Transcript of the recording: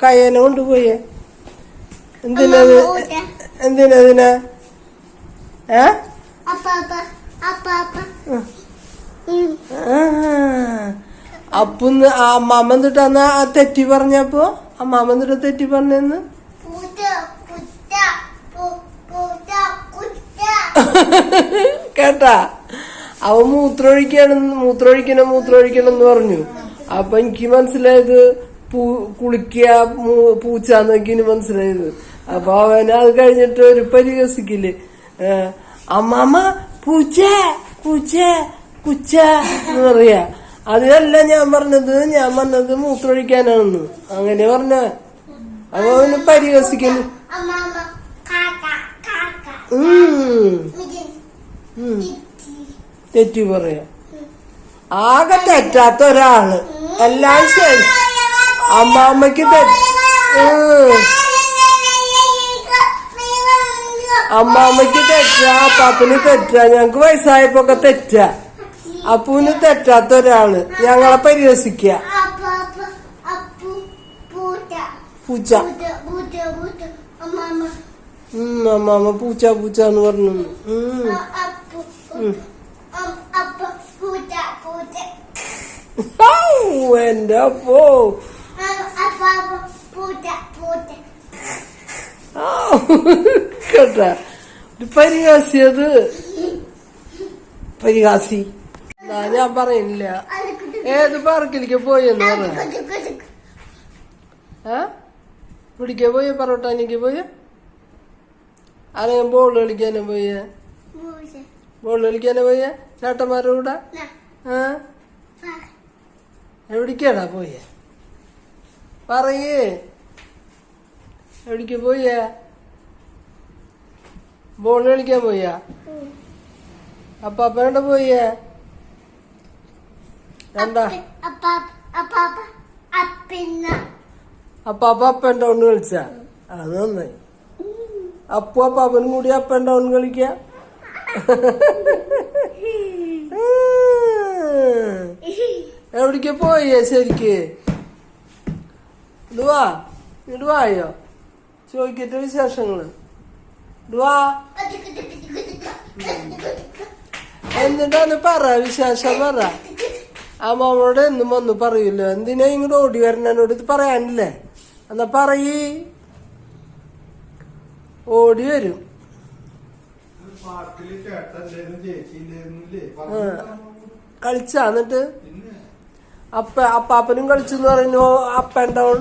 കയ്യനെ കൊണ്ടുപോയേ? എന്തിനത് എന്തിനതിന് ഏ? അപ്പ അപ്പ അപ്പ അപ്പ. ഉം. ആ. അമ്മാമൻ തൊട്ട് അന്ന് ആ തെറ്റി പറഞ്ഞപ്പോ അമ്മാമൻ തൊട്ട് തെറ്റി പറഞ്ഞെന്ന് കേട്ടാ? അവൻ മൂത്രമൊഴിക്കണം മൂത്രമൊഴിക്കണം മൂത്രമൊഴിക്കണം എന്ന് പറഞ്ഞു. അപ്പൊ എനിക്ക് മനസ്സിലായത് കുളിക്കുക പൂച്ച പൂച്ചാന്ന് എനിക്ക് മനസ്സിലായത്. അപ്പൊ അവൻ അത് കഴിഞ്ഞിട്ട് ഒരു പരിഹസിക്കില്ലേ? അമ്മാമ പൂച്ച പൂച്ച കുച്ച എന്ന് പറയാ. അതിനല്ല ഞാൻ പറഞ്ഞത്. ഞാൻ പറഞ്ഞത് മൂത്രമൊഴിക്കാനാണെന്ന്. അങ്ങനെ പറഞ്ഞ അപ്പൊ അവന് പരിഹസിക്കുന്നു. തെറ്റി പറയാ. ആകെ തെറ്റാത്ത ഒരാൾ. എല്ലാം ശരി. അമ്മാമ്മക്ക്. അമ്മാമ്മക്ക് തെറ്റാ. അപ്പാപ്പന് തെറ്റാ. ഞങ്ങക്ക് വയസ്സായപ്പോ ഒക്കെ തെറ്റാ. അപ്പൂന് തെറ്റാത്ത ഒരാൾ ഞങ്ങളെ പരിഹസിക്ക. പൂച്ച. അമ്മാമ്മ പൂച്ച പൂച്ച എന്ന് പറഞ്ഞു. എന്റെ അപ്പ അപ്പ പൂച്ച പൂച്ച ഔ, കേട്ടാ. പരിഹാസിയത്. പരിഹാസി. ഞാൻ പറയുന്നില്ല ഏത് പാർക്കിലേക്ക് പോയെന്ന് പറഞ്ഞ പിടിക്കാൻ പോയ? പറോട്ടാനിക്ക് പോയ? ആരെയും ബോൾ കളിക്കാനും പോയ? ബോൾ കളിക്കാനും പോയ? ചേട്ടന്മാരുടെ കൂടെ? എവിടേക്കാടാ പോയേ? പറയേ. എവിടേക്ക് പോയ? ബോൾ കളിക്കാൻ പോയ അപ്പൊ അപ്പനോട് പോയ എന്താ? അപ്പ അപ്പ അപ്പ അപ്പിന്ന അപ്പൊ അപ്പ അപ്പ് ആൻഡ് ഡൗൺ കളിച്ച? അത് നന്നായി. അപ്പു അപ്പാപ്പനും കൂടി അപ്പ് ഒന്ന് കളിക്ക? എവിടേക്ക് പോയേ ശരിക്ക്? ഇടുവാ ഇടുവായോ ചോദിക്കട്ടെ വിശേഷങ്ങൾ. എന്നിട്ടൊന്ന് പറ വിശേഷം പറ. ആ മോളോട് എന്നും വന്ന് പറയൂല്ലോ എന്തിനാ ഇങ്ങോട്ട് ഓടി വരണോട് ഇത് പറയാനില്ലേ? എന്നാ പറയീ. ഓടി വരും. കളിച്ചാ എന്നിട്ട്? അപ്പ അപ്പാപ്പനും കളിച്ചെന്ന് പറഞ്ഞു അപ്പ് ആൻഡ് ഡൗൺ